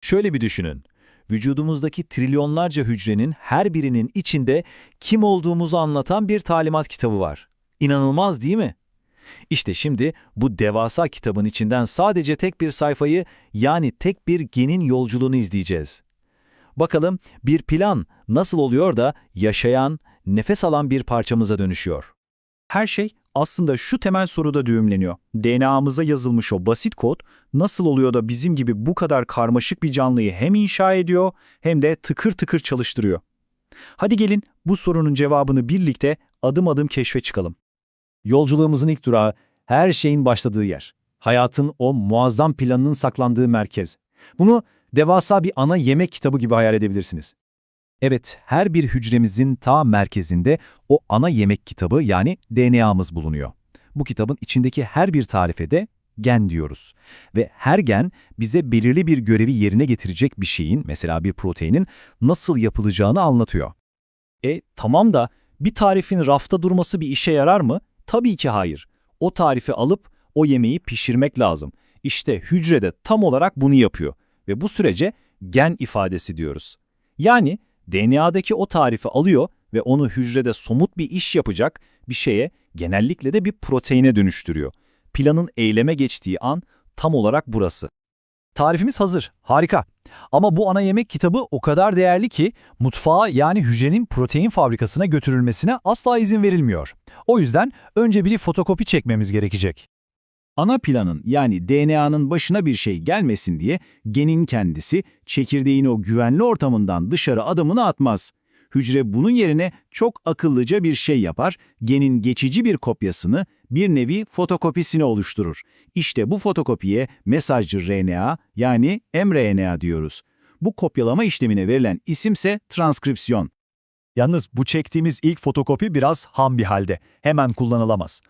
Şöyle bir düşünün. Vücudumuzdaki trilyonlarca hücrenin her birinin içinde kim olduğumuzu anlatan bir talimat kitabı var. İnanılmaz değil mi? İşte şimdi bu devasa kitabın içinden sadece tek bir sayfayı yani tek bir genin yolculuğunu izleyeceğiz. Bakalım bir plan nasıl oluyor da yaşayan, nefes alan bir parçamıza dönüşüyor. Her şey aslında şu temel soruda düğümleniyor. DNA'mıza yazılmış o basit kod nasıl oluyor da bizim gibi bu kadar karmaşık bir canlıyı hem inşa ediyor hem de tıkır tıkır çalıştırıyor. Hadi gelin bu sorunun cevabını birlikte adım adım keşfe çıkalım. Yolculuğumuzun ilk durağı her şeyin başladığı yer. Hayatın o muazzam planının saklandığı merkez. Bunu devasa bir ana yemek kitabı gibi hayal edebilirsiniz. Evet, her bir hücremizin ta merkezinde o ana yemek kitabı yani DNA'mız bulunuyor. Bu kitabın içindeki her bir tarife de gen diyoruz. Ve her gen bize belirli bir görevi yerine getirecek bir şeyin, mesela bir proteinin nasıl yapılacağını anlatıyor. E tamam da bir tarifin rafta durması bir işe yarar mı? Tabii ki hayır. O tarifi alıp o yemeği pişirmek lazım. İşte hücrede tam olarak bunu yapıyor ve bu sürece gen ifadesi diyoruz. Yani DNA'daki o tarifi alıyor ve onu hücrede somut bir iş yapacak bir şeye, genellikle de bir proteine dönüştürüyor. Planın eyleme geçtiği an tam olarak burası. Tarifimiz hazır, harika. Ama bu ana yemek kitabı o kadar değerli ki mutfağa yani hücrenin protein fabrikasına götürülmesine asla izin verilmiyor. O yüzden önce bir fotokopi çekmemiz gerekecek. Ana planın yani DNA'nın başına bir şey gelmesin diye genin kendisi çekirdeğin o güvenli ortamından dışarı adımını atmaz. Hücre bunun yerine çok akıllıca bir şey yapar, genin geçici bir kopyasını, bir nevi fotokopisini oluşturur. İşte bu fotokopiye mesajcı RNA yani mRNA diyoruz. Bu kopyalama işlemine verilen isimse transkripsiyon. Yalnız bu çektiğimiz ilk fotokopi biraz ham bir halde. Hemen kullanılamaz.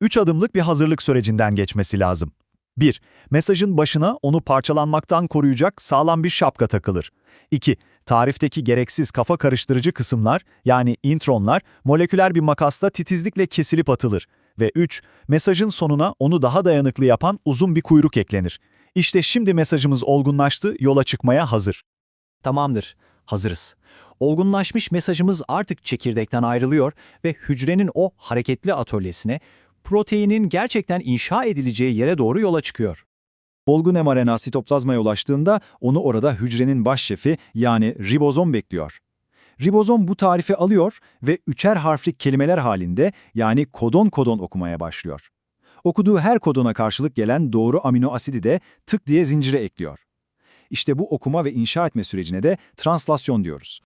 Üç adımlık bir hazırlık sürecinden geçmesi lazım. 1. Mesajın başına onu parçalanmaktan koruyacak sağlam bir şapka takılır. 2. Tarifteki gereksiz kafa karıştırıcı kısımlar yani intronlar moleküler bir makasla titizlikle kesilip atılır. Ve 3. Mesajın sonuna onu daha dayanıklı yapan uzun bir kuyruk eklenir. İşte şimdi mesajımız olgunlaştı, yola çıkmaya hazır. Tamamdır, hazırız. Olgunlaşmış mesajımız artık çekirdekten ayrılıyor ve hücrenin o hareketli atölyesine, proteinin gerçekten inşa edileceği yere doğru yola çıkıyor. Olgun mRNA sitoplazmaya ulaştığında onu orada hücrenin başşefi yani ribozom bekliyor. Ribozom bu tarifi alıyor ve üçer harflik kelimeler halinde yani kodon kodon okumaya başlıyor. Okuduğu her kodona karşılık gelen doğru amino asidi de tık diye zincire ekliyor. İşte bu okuma ve inşa etme sürecine de translasyon diyoruz.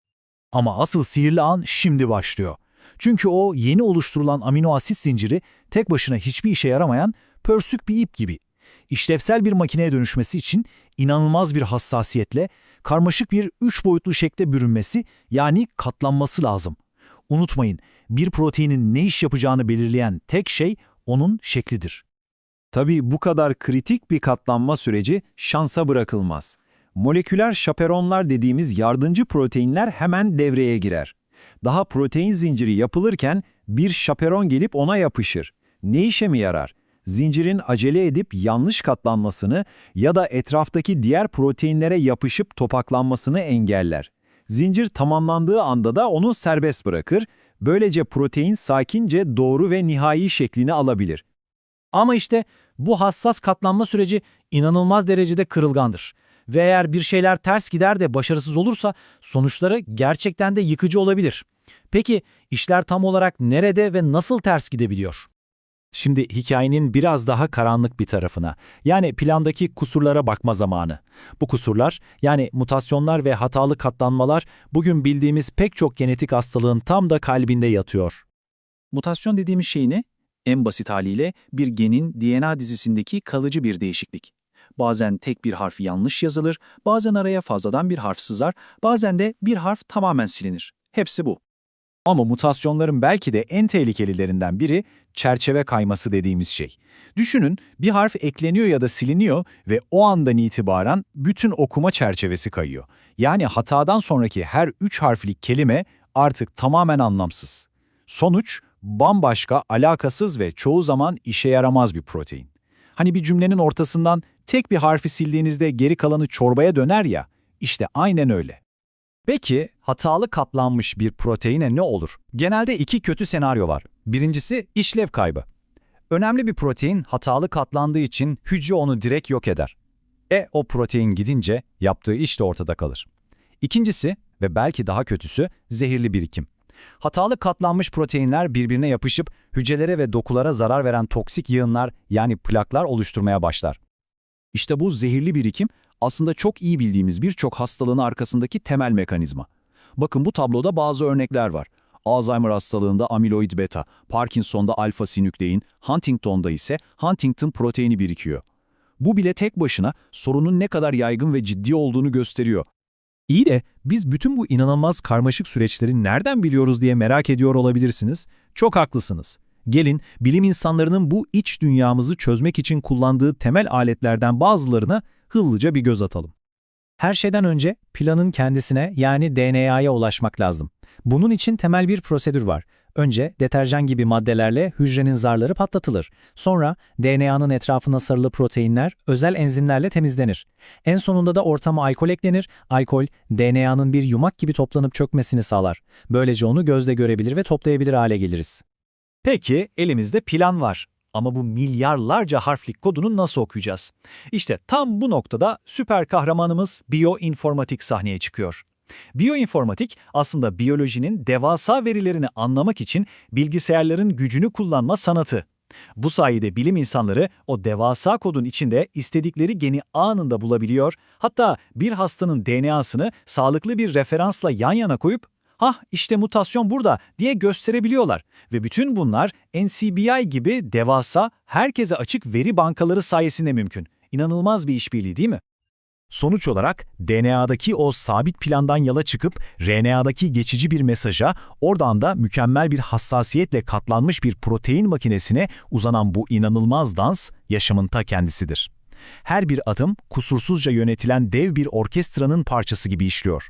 Ama asıl sihirli an şimdi başlıyor. Çünkü o yeni oluşturulan amino asit zinciri tek başına hiçbir işe yaramayan pörsük bir ip gibi. İşlevsel bir makineye dönüşmesi için inanılmaz bir hassasiyetle karmaşık bir üç boyutlu şekle bürünmesi yani katlanması lazım. Unutmayın, bir proteinin ne iş yapacağını belirleyen tek şey onun şeklidir. Tabii bu kadar kritik bir katlanma süreci şansa bırakılmaz. Moleküler şaperonlar dediğimiz yardımcı proteinler hemen devreye girer. Daha protein zinciri yapılırken bir şaperon gelip ona yapışır. Ne işe mi yarar? Zincirin acele edip yanlış katlanmasını ya da etraftaki diğer proteinlere yapışıp topaklanmasını engeller. Zincir tamamlandığı anda da onu serbest bırakır, böylece protein sakince doğru ve nihai şeklini alabilir. Ama işte bu hassas katlanma süreci inanılmaz derecede kırılgandır. Ve eğer bir şeyler ters gider de başarısız olursa sonuçları gerçekten de yıkıcı olabilir. Peki işler tam olarak nerede ve nasıl ters gidebiliyor? Şimdi hikayenin biraz daha karanlık bir tarafına, yani plandaki kusurlara bakma zamanı. Bu kusurlar, yani mutasyonlar ve hatalı katlanmalar bugün bildiğimiz pek çok genetik hastalığın tam da kalbinde yatıyor. Mutasyon dediğimiz şey ne? En basit haliyle bir genin DNA dizisindeki kalıcı bir değişiklik. Bazen tek bir harf yanlış yazılır, bazen araya fazladan bir harf sızar, bazen de bir harf tamamen silinir. Hepsi bu. Ama mutasyonların belki de en tehlikelilerinden biri çerçeve kayması dediğimiz şey. Düşünün bir harf ekleniyor ya da siliniyor ve o andan itibaren bütün okuma çerçevesi kayıyor. Yani hatadan sonraki her üç harflik kelime artık tamamen anlamsız. Sonuç bambaşka, alakasız ve çoğu zaman işe yaramaz bir protein. Hani bir cümlenin ortasından tek bir harfi sildiğinizde geri kalanı çorbaya döner ya, işte aynen öyle. Peki hatalı katlanmış bir proteine ne olur? Genelde iki kötü senaryo var. Birincisi işlev kaybı. Önemli bir protein hatalı katlandığı için hücre onu direkt yok eder. E o protein gidince yaptığı iş de ortada kalır. İkincisi ve belki daha kötüsü zehirli birikim. Hatalı katlanmış proteinler birbirine yapışıp hücrelere ve dokulara zarar veren toksik yığınlar yani plaklar oluşturmaya başlar. İşte bu zehirli birikim aslında çok iyi bildiğimiz birçok hastalığın arkasındaki temel mekanizma. Bakın bu tabloda bazı örnekler var. Alzheimer hastalığında amiloid beta, Parkinson'da alfa sinüklein, Huntington'da ise Huntington proteini birikiyor. Bu bile tek başına sorunun ne kadar yaygın ve ciddi olduğunu gösteriyor. İyi de biz bütün bu inanılmaz karmaşık süreçleri nereden biliyoruz diye merak ediyor olabilirsiniz. Çok haklısınız. Gelin bilim insanlarının bu iç dünyamızı çözmek için kullandığı temel aletlerden bazılarına hızlıca bir göz atalım. Her şeyden önce planın kendisine yani DNA'ya ulaşmak lazım. Bunun için temel bir prosedür var. Önce deterjan gibi maddelerle hücrenin zarları patlatılır. Sonra DNA'nın etrafına sarılı proteinler özel enzimlerle temizlenir. En sonunda da ortama alkol eklenir. Alkol, DNA'nın bir yumak gibi toplanıp çökmesini sağlar. Böylece onu gözle görebilir ve toplayabilir hale geliriz. Peki elimizde plan var. Ama bu milyarlarca harflik kodunu nasıl okuyacağız? İşte tam bu noktada süper kahramanımız biyoinformatik sahneye çıkıyor. Biyoinformatik aslında biyolojinin devasa verilerini anlamak için bilgisayarların gücünü kullanma sanatı. Bu sayede bilim insanları o devasa kodun içinde istedikleri geni anında bulabiliyor, hatta bir hastanın DNA'sını sağlıklı bir referansla yan yana koyup "Hah işte mutasyon burada." diye gösterebiliyorlar ve bütün bunlar NCBI gibi devasa, herkese açık veri bankaları sayesinde mümkün. İnanılmaz bir işbirliği değil mi? Sonuç olarak DNA'daki o sabit plandan yola çıkıp RNA'daki geçici bir mesaja, oradan da mükemmel bir hassasiyetle katlanmış bir protein makinesine uzanan bu inanılmaz dans yaşamın ta kendisidir. Her bir adım kusursuzca yönetilen dev bir orkestranın parçası gibi işliyor.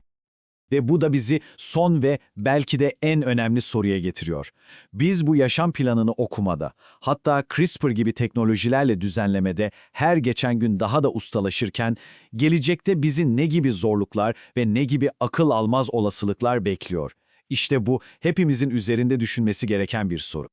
Ve bu da bizi son ve belki de en önemli soruya getiriyor. Biz bu yaşam planını okumada, hatta CRISPR gibi teknolojilerle düzenlemede her geçen gün daha da ustalaşırken, gelecekte bizi ne gibi zorluklar ve ne gibi akıl almaz olasılıklar bekliyor? İşte bu hepimizin üzerinde düşünmesi gereken bir soru.